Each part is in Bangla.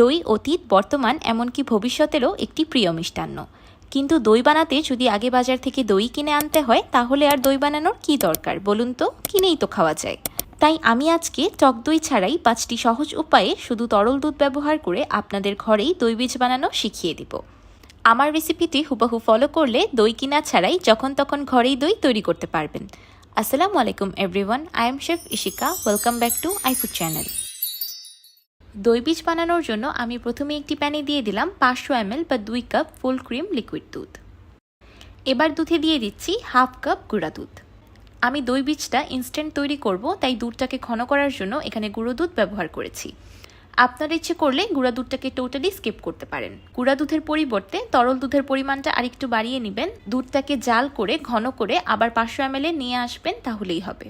দই অতীত, বর্তমান, এমনকি ভবিষ্যতেরও একটি প্রিয় মিষ্টান্ন। কিন্তু দই বানাতে যদি আগে বাজার থেকে দই কিনে আনতে হয়, তাহলে আর দই বানানোর কী দরকার? বলুন তো, কিনেই তো খাওয়া যায়। তাই আমি আজকে টক দই ছাড়াই পাঁচটি সহজ উপায়ে শুধু তরল দুধ ব্যবহার করে আপনাদের ঘরেই দই বীজ বানানো শিখিয়ে দিব। আমার রেসিপিটি হুবহু ফলো করলে দই কিনা ছাড়াই যখন তখন ঘরেই দই তৈরি করতে পারবেন। আসসালামু আলাইকুম, everyone. I am chef Ishika. Welcome back to iFood channel. দই বীজ বানানোর জন্য আমি প্রথমে একটি প্যানে দিয়ে দিলাম পাঁচশো এমএল বা দুই কাপ ফুল ক্রিম লিকুইড দুধ। এবার দুধে দিয়ে দিচ্ছি হাফ কাপ গুঁড়া দুধ। আমি দই বীজটা ইনস্ট্যান্ট তৈরি করব, তাই দুধটাকে ঘন করার জন্য এখানে গুঁড়ো দুধ ব্যবহার করেছি। আপনার ইচ্ছে করলে গুঁড়া দুধটাকে টোটালি স্কিপ করতে পারেন। গুঁড়া দুধের পরিবর্তে তরল দুধের পরিমাণটা আরেকটু বাড়িয়ে নেবেন। দুধটাকে জাল করে, ঘন করে আবার পাঁচশো এমএল নিয়ে আসবেন, তাহলেই হবে।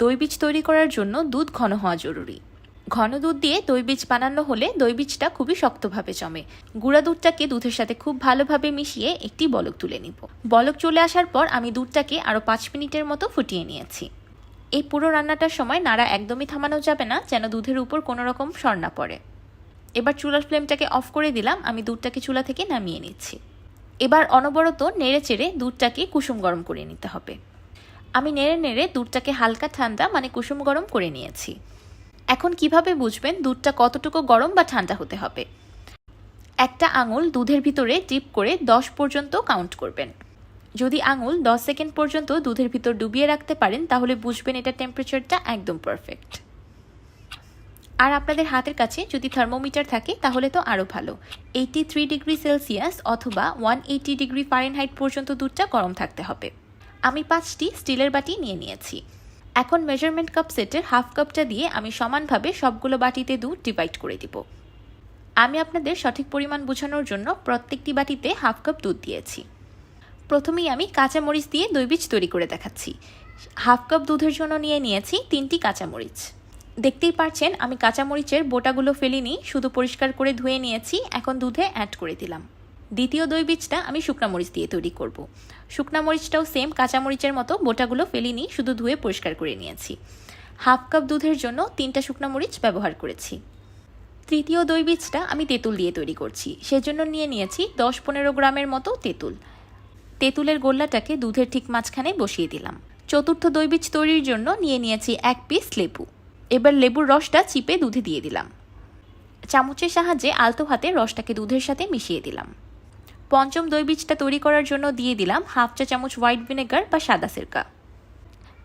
দই বীজ তৈরি করার জন্য দুধ ঘন হওয়া জরুরি। ঘন দুধ দিয়ে দই বীজ বানানো হলে দই বীজটা খুবই শক্তভাবে জমে। গুঁড়া দুধটাকে দুধের সাথে খুব ভালোভাবে মিশিয়ে একটি বলক তুলে নিব। বলক চলে আসার পর আমি দুধটাকে আরও পাঁচ মিনিটের মতো ফুটিয়ে নিয়েছি। এই পুরো রান্নাটার সময় নাড়া একদমই থামানো যাবে না, যেন দুধের উপর কোনো রকম না পড়ে। এবার চুলার ফ্লেমটাকে অফ করে দিলাম, আমি দুধটাকে চুলা থেকে নামিয়ে নিচ্ছি। এবার অনবরত নেড়ে চেড়ে দুধটাকে কুসুম গরম করে নিতে হবে। আমি নেড়ে নেড়ে দুধটাকে হালকা ঠান্ডা মানে কুসুম গরম করে নিয়েছি। এখন কীভাবে বুঝবেন দুধটা কতটুকু গরম বা ঠান্ডা হতে হবে? একটা আঙুল দুধের ভিতরে ডিপ করে দশ পর্যন্ত কাউন্ট করবেন। যদি আঙুল দশ সেকেন্ড পর্যন্ত দুধের ভিতর ডুবিয়ে রাখতে পারেন, তাহলে বুঝবেন এটা টেম্পারেচারটা একদম পারফেক্ট আর আপনাদের হাতের কাছে যদি থার্মোমিটার থাকে, তাহলে তো আরও ভালো। এইটি থ্রি ডিগ্রি সেলসিয়াস অথবা ওয়ান এইটি ডিগ্রি ফারেনহাইট পর্যন্ত দুধটা গরম থাকতে হবে। আমি পাঁচটি স্টিলের বাটি নিয়ে নিয়েছি। এখন মেজারমেন্ট কাপ সেটের হাফ কাপটা দিয়ে আমি সমানভাবে সবগুলো বাটিতে দুধ ডিভাইড করে দিব। আমি আপনাদের সঠিক পরিমাণ বোঝানোর জন্য প্রত্যেকটি বাটিতে হাফ কাপ দুধ দিয়েছি। প্রথমেই আমি কাঁচামরিচ দিয়ে দই বীজ তৈরি করে দেখাচ্ছি। হাফ কাপ দুধের জন্য নিয়ে নিয়েছি তিনটি কাঁচামরিচ। দেখতেই পারছেন, আমি কাঁচামরিচের বোটাগুলো ফেলিনি, শুধু পরিষ্কার করে ধুয়ে নিয়েছি, এখন দুধে অ্যাড করে দিলাম। দ্বিতীয় দই বীজটা আমি শুকনা মরিচ দিয়ে তৈরি করব। শুকনা মরিচটাও সেম কাঁচামরিচের মতো বোটাগুলো ফেলিনি শুধু ধুয়ে পরিষ্কার করে নিয়েছি। হাফ কাপ দুধের জন্য তিনটা শুকনা মরিচ ব্যবহার করেছি। তৃতীয় দই বীজটা আমি তেঁতুল দিয়ে তৈরি করছি। সেজন্য নিয়ে নিয়েছি দশ পনেরো গ্রামের মতো তেঁতুল। তেঁতুলের গোল্লাটাকে দুধের ঠিক মাঝখানে বসিয়ে দিলাম। চতুর্থ দই বীজ তৈরির জন্য নিয়ে নিয়েছি এক পিস লেবু। এবার লেবুর রসটা চিপে দুধে দিয়ে দিলাম। চামচের সাহায্যে আলতো হাতে রসটাকে দুধের সাথে মিশিয়ে দিলাম। পঞ্চম দই বীজটা তৈরি করার জন্য দিয়ে দিলাম হাফ চা চামচ হোয়াইট ভিনেগার বা সাদা সিরকা।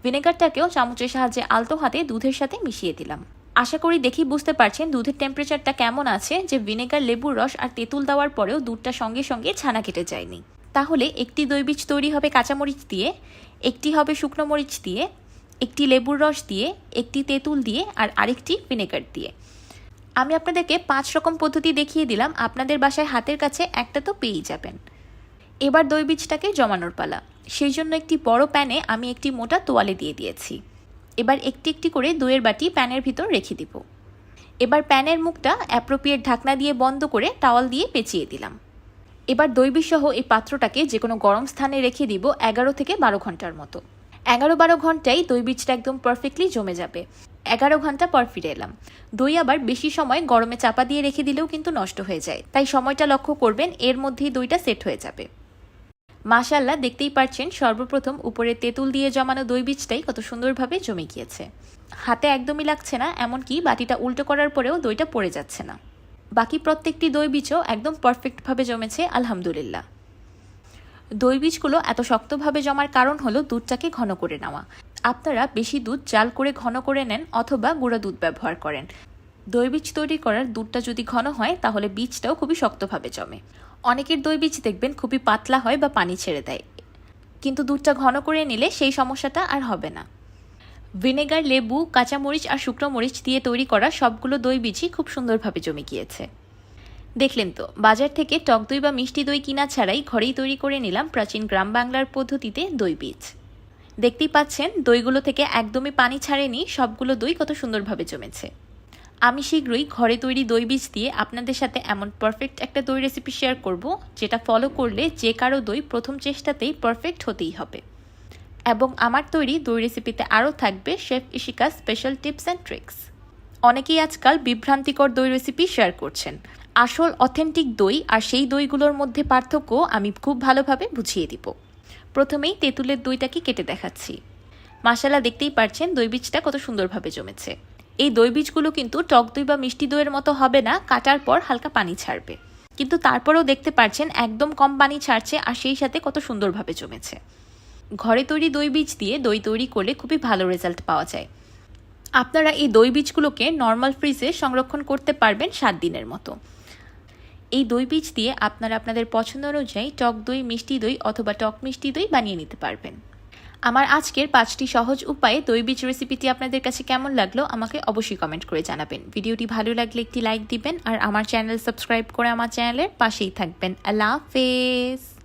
ভিনেগারটাকেও চামচের সাহায্যে আলতো হাতে দুধের সাথে মিশিয়ে দিলাম। আশা করি দেখি বুঝতে পারছেন দুধের টেম্পারেচারটা কেমন আছে, যে ভিনেগার, লেবুর রস আর তেঁতুল দেওয়ার পরেও দুধটা সঙ্গে সঙ্গে ছানা কেটে যায়নি। তাহলে একটি দই বীজ তৈরি হবে কাঁচামরিচ দিয়ে, একটি হবে শুকনো মরিচ দিয়ে, একটি লেবুর রস দিয়ে, একটি তেঁতুল দিয়ে আর আরেকটি ভিনেগার দিয়ে। আমি আপনাদেরকে পাঁচ রকম পদ্ধতি দেখিয়ে দিলাম। আপনাদের বাসায় হাতের কাছে একটা তো পেয়েই যাবেন। এবার দই বীজটাকে জমানোর পালা। সেই জন্য একটি বড় প্যানে আমি একটি মোটা তোয়ালে দিয়ে দিয়েছি। এবার একটি একটি করে দইয়ের বাটি প্যানের ভিতর রেখে দিব। এবার প্যানের মুখটা অ্যাপ্রোপ্রিয়েট ঢাকনা দিয়ে বন্ধ করে টাওয়াল দিয়ে পেঁচিয়ে দিলাম। এবার দই সহ এই পাত্রটাকে যে কোনো গরম স্থানে রেখে দিব এগারো থেকে বারো ঘণ্টার মতো। এগারো বারো ঘন্টায় দই বীজটা একদম পারফেক্টলি জমে যাবে। এগারো ঘণ্টা পর ফিরে এলাম। দই আবার বেশি সময় গরমে চাপা দিয়ে রেখে দিলেও কিন্তু নষ্ট হয়ে যায়। তাই সময়টা লক্ষ্য করবেন, এর মধ্যেই দইটা সেট হয়ে যাবে। মাশাল্লাহ দেখতেই পারছেন সর্বপ্রথম উপরে তেঁতুল দিয়ে জমানো দই বীজটাই কত সুন্দরভাবে জমে গিয়েছে। হাতে একদমই লাগছে না, এমনকি বাটিটা উল্টো করার পরেও দইটা পড়ে যাচ্ছে না। বাকি প্রত্যেকটি দই বীজও একদম পারফেক্টভাবে জমেছে, আলহামদুলিল্লাহ। দই বীজগুলো এত শক্তভাবে জমার কারণ হলো দুধটাকে ঘন করে নেওয়া। আপনারা বেশি দুধ জাল করে ঘন করে নেন অথবা গুঁড়া দুধ ব্যবহার করেন। দই বীজ তৈরি করার দুধটা যদি ঘন হয়, তাহলে বীজটাও খুবই শক্তভাবে জমে। অনেকের দই বীজ দেখবেন খুবই পাতলা হয় বা পানি ছেড়ে দেয়। কিন্তু দুধটা ঘন করে নিলে সেই সমস্যাটা আর হবে না। ভিনেগার, লেবু, কাঁচামরিচ আর শুকনো মরিচ দিয়ে তৈরি করা সবগুলো দই বীজই খুব সুন্দরভাবে জমে গিয়েছে। দেখলেন তো, বাজার থেকে টক দই বা মিষ্টি দই কিনা ছাড়াই ঘরেই তৈরি করে নিলাম প্রাচীন গ্রাম বাংলার পদ্ধতিতে দই বীজ। দেখতেই পাচ্ছেন, দইগুলো থেকে একদমই পানি ছাড়েনি, সবগুলো দই কত সুন্দরভাবে জমেছে। আমি শীঘ্রই ঘরে তৈরি দই বীজ দিয়ে আপনাদের সাথে এমন পারফেক্ট একটা দই রেসিপি শেয়ার করব, যেটা ফলো করলে যে কারও দই প্রথম চেষ্টাতেই পারফেক্ট হতেই হবে। এবং আমার তৈরি দই রেসিপিতে আরও থাকবে chef Ishika special tips and tricks অনেকেই আজকাল বিভ্রান্তিকর দই রেসিপি শেয়ার করছেন। আসল অথেন্টিক দই আর সেই দইগুলোর মধ্যে পার্থক্য আমি খুব ভালোভাবে বুঝিয়ে দিব। প্রথমেই তেঁতুলের দইটাকে কেটে দেখাচ্ছি। মাসালা দেখতেই পারছেন দই বীজটা কত সুন্দরভাবে জমেছে। এই দই বীজগুলো কিন্তু টক দই বা মিষ্টি দইয়ের মতো হবে না, কাটার পর হালকা পানি ছাড়বে। কিন্তু তারপরেও দেখতে পারছেন একদম কম পানি ছাড়ছে আর সেই সাথে কত সুন্দরভাবে জমেছে। ঘরে তৈরি দই বীজ দিয়ে দই তৈরি করলে খুবই ভালো রেজাল্ট পাওয়া যায়। আপনারা এই দই বীজগুলোকে নর্মাল ফ্রিজে সংরক্ষণ করতে পারবেন সাত দিনের মতো। এই দই বীজ দিয়ে আপনারা আপনাদের পছন্দ অনুযায়ী টক দই, মিষ্টি দই অথবা টক মিষ্টি দই বানিয়ে নিতে পারবেন। আমার আজকের পাঁচটি সহজ উপায়ে দই বীজ রেসিপিটি আপনাদের কাছে কেমন লাগল আমাকে অবশ্যই কমেন্ট করে জানাবেন। ভিডিওটি ভালো লাগলে একটি লাইক দিবেন আর আমার চ্যানেল সাবস্ক্রাইব করে আমার চ্যানেলের পাশেই থাকবেন। আল্লাহ হাফেজ!